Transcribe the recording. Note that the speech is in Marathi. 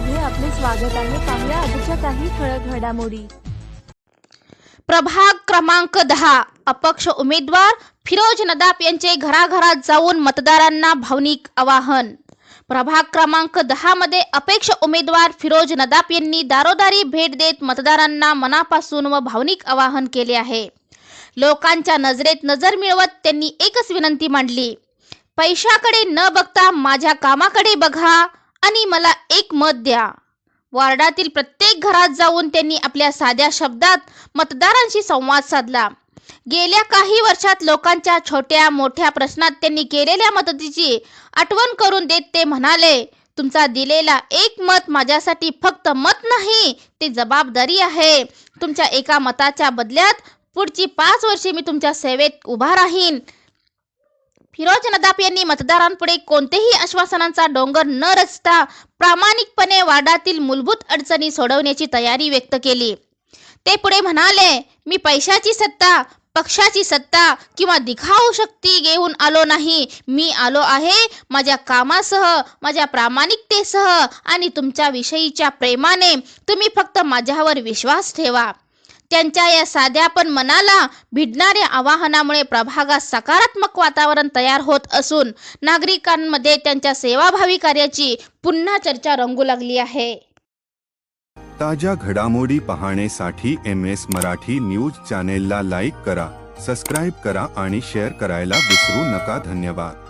मध्ये आपले स्वागत आहे. पाहूया आजच्या काही ठळक घडामोडी. प्रभाग क्रमांक दहा. अपक्ष उमेदवार फिरोज नदाप यांचे घराघरात जाऊन मतदारांना भावनिक आवाहन. प्रभाग क्रमांक दहा मध्ये अपेक्ष उमेदवार फिरोज नदाप यांनी दारोदारी भेट देत मतदारांना मनापासून व भावनिक आवाहन केले आहे. लोकांच्या नजरेत नजर मिळवत त्यांनी एकच विनंती मांडली. पैशाकडे न बघता माझ्या कामाकडे बघा आणि मला एक मत द्या. वार्डातील प्रत्येक घरात जाऊन त्यांनी आपल्या साध्या शब्दात मतदारांशी संवाद साधला. गेल्या काही वर्षात लोकांच्या छोट्या मोठ्या प्रश्नात त्यांनी केलेल्या मदतीची आठवण करून देत ते म्हणाले तुमचा दिलेला एक मत माझ्यासाठी फक्त मत नाही ते जबाबदारी आहे. तुमच्या एका मताच्या बदल्यात पुढची पाच वर्षे मी तुमच्या सेवेत उभा राहीन. फिरोज नदाप यांनी मतदारांपुढे कोणतेही आश्वासनांचा डोंगर न रचता प्रामाणिकपणे वार्डातील मूलभूत अडचणी सोडवण्याची तयारी व्यक्त केली. ते पुढे म्हणाले मी पैशाची सत्ता पक्षाची सत्ता किंवा दिखाऊ शक्ती घेऊन आलो नाही. मी आलो आहे माझ्या कामासह माझ्या प्रामाणिकतेसह आणि तुमच्या विषयीच्या प्रेमाने. तुम्ही फक्त माझ्यावर विश्वास ठेवा. त्यांच्या या साध्या पण मनाला भिडणाऱ्या आवाहनामुळे प्रभागात सकारात्मक वातावरण तयार होत असून नागरिकांमध्ये त्यांच्या सेवाभावी कार्याची पुन्हा चर्चा रंगू लागली आहे. ताज्या घडामोडी पाहण्यासाठी एम एस मराठी न्यूज चॅनेलला लाईक करा सबस्क्राईब करा आणि शेअर करायला विसरू नका. धन्यवाद.